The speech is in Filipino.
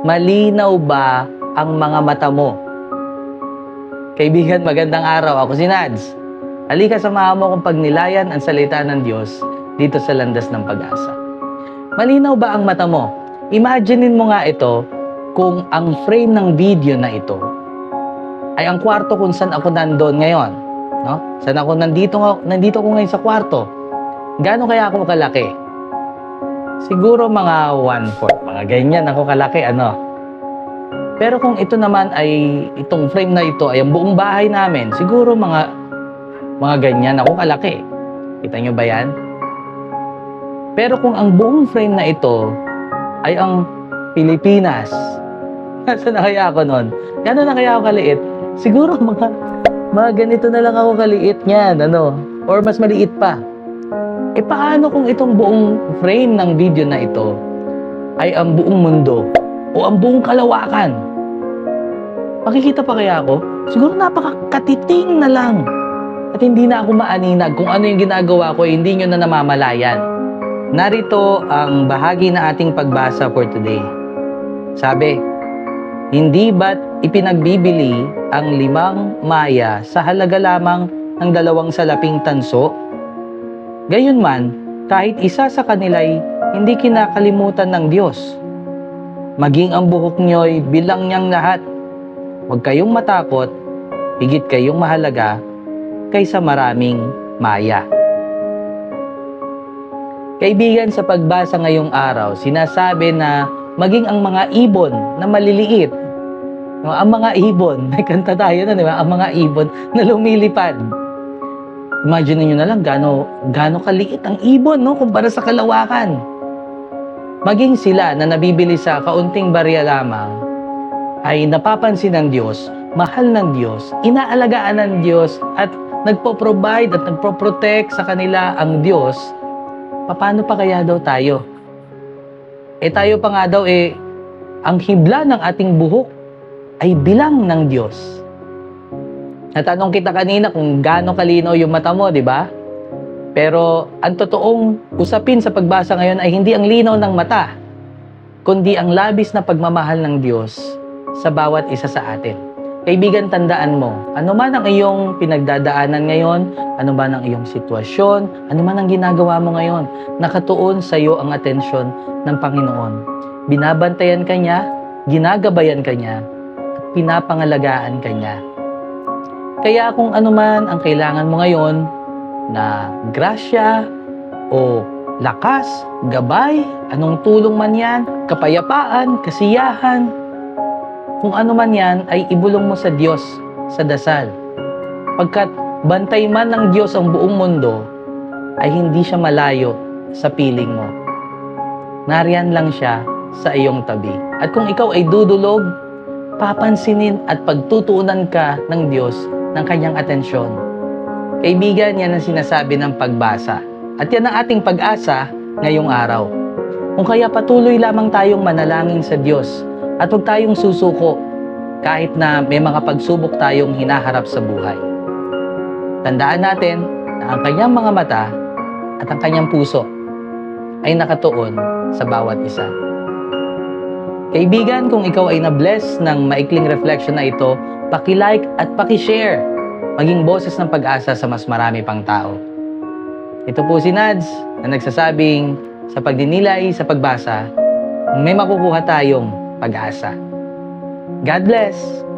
malinaw ba ang mga mata mo? Kaibigan, magandang araw. Ako si Nads. Halika samahan mo kong pagnilayan ang salita ng Diyos dito sa landas ng pag-asa. Malinaw ba ang mata mo? Imaginein mo nga ito kung ang frame ng video na ito ay ang kwarto kung saan ako nandoon ngayon. No? Saan ako nandito, nandito ako ngayon sa kwarto. Gaano kaya ako kalaki? Siguro mga 1-4. Mga ganyan ako kalaki. Ano? Pero kung ito naman ay, itong frame na ito ay ang buong bahay namin, siguro mga, mga ganyan ako kalaki. Kita nyo ba yan? Pero kung ang buong frame na ito ay ang Pilipinas, Nasaan na kaya ako nun? Gano'n na kaya ako kaliit? Siguro mga, mga ganito na lang ako kaliit niyan, ano? Or mas maliit pa. E paano kung itong buong frame ng video na ito ay ang buong mundo o ang buong kalawakan? Makikita pa kaya ako? Siguro napakakatiting na lang. At hindi na ako maaninag kung ano yung ginagawa ko, eh, hindi nyo na namamalayan. Narito ang bahagi na ating pagbasa for today. Sabi, hindi ba't ipinagbibili ang limang maya sa halaga lamang ng dalawang salaping tanso? Gayunman, kahit isa sa kanila'y hindi kinakalimutan ng Diyos. Maging ang buhok niyo'y bilang niyang lahat. Huwag kayong matakot, higit kayong mahalaga kaysa maraming maya. Kaibigan, sa pagbasa ngayong araw, sinasabi na maging ang mga ibon na maliliit. No, ang mga ibon, may kanta tayo na, di ba? Ang mga ibon na lumilipad. Imagine niyo na lang gaano gaano kaliit ang ibon no kumpara sa kalawakan. Maging sila na nabibili sa kaunting barya lamang ay napapansin ng Diyos, mahal ng Diyos, inaalagaan ng Diyos at nagpo-provide at nagpo-protect sa kanila ang Diyos. Paano pa kaya daw tayo? Eh tayo pa nga daw eh, ang hibla ng ating buhok ay bilang ng Diyos. Natanong kita kanina kung gaano kalinaw yung mata mo, di ba? Pero ang totoong usapin sa pagbasa ngayon ay hindi ang linaw ng mata, kundi ang labis na pagmamahal ng Diyos sa bawat isa sa atin. Kaibigan, tandaan mo, ano man ang iyong pinagdadaanan ngayon, ano man ang iyong sitwasyon, ano man ang ginagawa mo ngayon, nakatuon sa iyo ang atensyon ng Panginoon. Binabantayan ka niya, ginagabayan ka niya, at pinapangalagaan ka niya. Kaya kung ano man ang kailangan mo ngayon na grasya o lakas, gabay, anong tulong man yan, kapayapaan, kasiyahan, kung ano man yan ay ibulong mo sa Diyos sa dasal. Pagkat bantay man ng Diyos ang buong mundo, ay hindi siya malayo sa piling mo. Nariyan lang siya sa iyong tabi. At kung ikaw ay dudulog, papansinin at pagtutuunan ka ng Diyos ng kanyang atensyon. Kaibigan, yan ang sinasabi ng pagbasa. At yan ang ating pag-asa ngayong araw. Kung kaya patuloy lamang tayong manalangin sa Diyos at huwag tayong susuko kahit na may mga pagsubok tayong hinaharap sa buhay. Tandaan natin na ang kanyang mga mata at ang kanyang puso ay nakatuon sa bawat isa. Kaibigan, kung ikaw ay na-bless ng maikling reflection na ito, paki-like at paki-share. Maging boses ng pag-asa sa mas marami pang tao. Ito po si Nads na nagsasabing sa pagdinilay sa pagbasa, may makukuha tayong pag-asa. God bless!